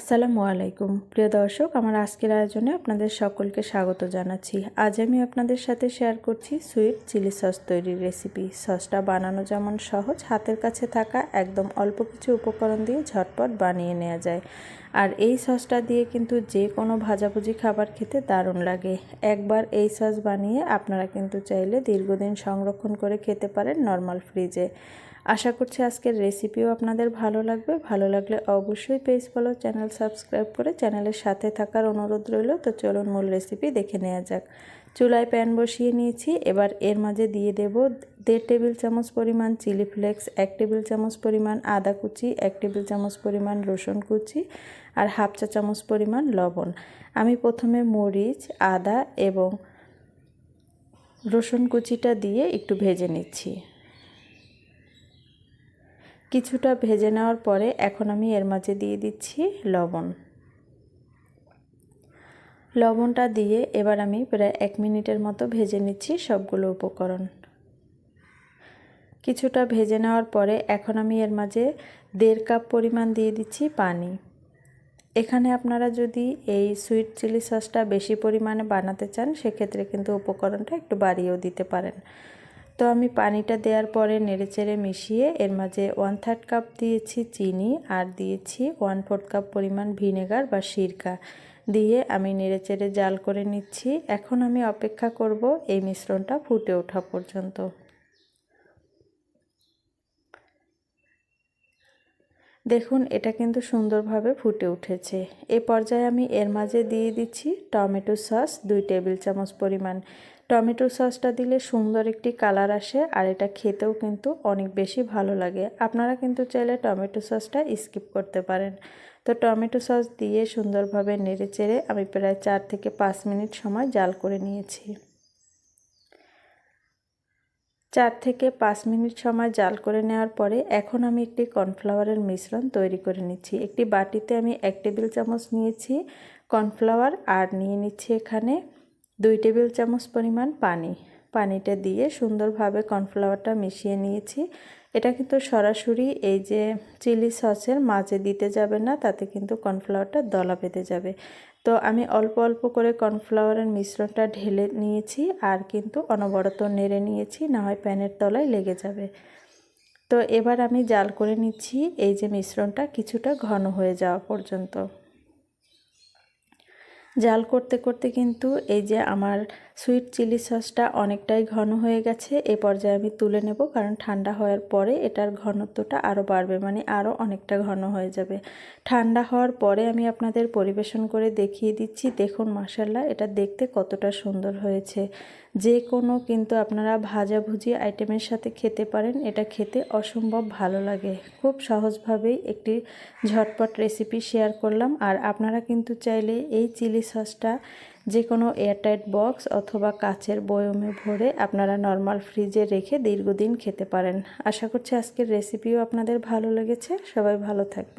আসসালামু আলাইকুম। প্রিয় দর্শক, আমার আজকের আয়োজনে আপনাদের সকলকে স্বাগত জানাচ্ছি। আজ আমি আপনাদের সাথে শেয়ার করছি সুইট চিলি সস তৈরির রেসিপি। সসটা বানানো যেমন সহজ, হাতের কাছে থাকা একদম অল্প কিছু উপকরণ দিয়ে ঝটপট বানিয়ে নেওয়া যায়। আর এই সসটা দিয়ে কিন্তু যে কোনো ভাজাভুজি খাবার খেতে দারুণ লাগে। একবার এই সস বানিয়ে আপনারা কিন্তু চাইলে দীর্ঘদিন সংরক্ষণ করে খেতে পারেন নর্মাল ফ্রিজে। আশা করছি আজকের রেসিপিও আপনাদের ভালো লাগবে। ভালো লাগলে অবশ্যই পেজ ফলো, চ্যানেল সাবস্ক্রাইব করে চ্যানেলের সাথে থাকার অনুরোধ রইল। তো চলুন মূল রেসিপি দেখে নেওয়া যাক। চুলায় প্যান বসিয়ে নিয়েছি। এবার এর মাঝে দিয়ে দেব দেড় টেবিল চামচ পরিমাণ চিলি ফ্লেক্স, এক টেবিল চামচ পরিমাণ আদা কুচি, এক টেবিল চামচ পরিমাণ রসুন কুচি আর হাফ চা চামচ পরিমাণ লবণ। আমি প্রথমে মরিচ, আদা এবং রসুন কুচিটা দিয়ে একটু ভেজে নিচ্ছি। কিছুটা ভেজে নেওয়ার পরে এখন আমি এর মাঝে দিয়ে দিচ্ছি লবণ। লবণটা দিয়ে এবার আমি প্রায় এক মিনিটের মতো ভেজে নিচ্ছি সবগুলো উপকরণ। কিছুটা ভেজে নেওয়ার পরে এখন আমি এর মাঝে দেড় কাপ পরিমাণ দিয়ে দিচ্ছি পানি। এখানে আপনারা যদি এই সুইট চিলি সসটা বেশি পরিমাণে বানাতে চান, সেক্ষেত্রে কিন্তু উপকরণটা একটু বাড়িয়েও দিতে পারেন। তো আমি পানিটা দেওয়ার পরে নেড়েচেড়ে মিশিয়ে এর মাঝে ওয়ান থার্ড কাপ দিয়েছি চিনি আর দিয়েছি ওয়ান ফোর্থ কাপ পরিমাণ ভিনেগার বা সিরকা। দিয়ে আমি নেড়েচেড়ে জাল করে নিচ্ছি। এখন আমি অপেক্ষা করব এই মিশ্রণটা ফুটে ওঠা পর্যন্ত। দেখুন, এটা কিন্তু সুন্দরভাবে ফুটে উঠেছে। এ পর্যায়ে আমি এর মাঝে দিয়ে দিচ্ছি টমেটো সস, দুই টেবিল চামচ পরিমাণ টমেটো সসটা দিলে সুন্দর একটি কালার আসে আর এটা খেতেও কিন্তু অনেক বেশি ভালো লাগে। আপনারা কিন্তু চাইলে টমেটো সসটা স্কিপ করতে পারেন। তো টমেটো সস দিয়ে সুন্দরভাবে নেড়ে চেড়ে আমি প্রায় চার থেকে পাঁচ মিনিট সময় জাল করে নিয়েছি। চার থেকে পাঁচ মিনিট সময় জাল করে নেওয়ার পরে এখন আমি একটি কর্নফ্লাওয়ারের মিশ্রণ তৈরি করে নিচ্ছি। একটি বাটিতে আমি এক টেবিল চামচ নিয়েছি কর্নফ্লাওয়ার আর নিয়ে নিচ্ছি এখানে দুই টেবিল চামচ পরিমাণ পানি। পানিটা দিয়ে সুন্দরভাবে কর্নফ্লাওয়ারটা মিশিয়ে নিয়েছি। এটা কিন্তু সরাসরি এই যে চিলি সসের মাঝে দিতে যাবে না, তাতে কিন্তু কর্নফ্লাওয়ারটা দলা পেতে যাবে। তো আমি অল্প অল্প করে কর্নফ্লাওয়ারের মিশ্রণটা ঢেলে নিয়েছি আর কিন্তু অনবরত নেড়ে নিয়েছি, না হয় প্যানের তলায় লেগে যাবে। তো এবার আমি জাল করে নিচ্ছি, এই যে মিশ্রণটা কিছুটা ঘন হয়ে যাওয়া পর্যন্ত। জাল করতে করতে কিন্তু এই যে আমার সুইট চিলি সসটা অনেকটাই ঘন হয়ে গেছে, এ পর্যায়ে আমি তুলে নেব কারণ ঠান্ডা হওয়ার পরে এটার ঘনত্বটা আরও বাড়বে মানে আরও অনেকটা ঘন হয়ে যাবে। ঠান্ডা হওয়ার পরে আমি আপনাদের পরিবেশন করে দেখিয়ে দিচ্ছি, দেখুন মাসাল্লাহ এটা দেখতে কতটা সুন্দর হয়েছে। যে কোনো কিন্তু আপনারা ভাজাভুজি আইটেমের সাথে খেতে পারেন, এটা খেতে অসম্ভব ভালো লাগে। খুব সহজভাবেই একটি ঝটপট রেসিপি শেয়ার করলাম, আর আপনারা কিন্তু চাইলে এই চিলি সসটা যে কোনো এয়ারটাইট বক্স অথবা কাচের বয়মে ভরে আপনারা নর্মাল ফ্রিজে রেখে দীর্ঘদিন খেতে পারেন। আশা করছি আজকের রেসিপিও আপনাদের ভালো লেগেছে। সবাই ভালো থাকবেন।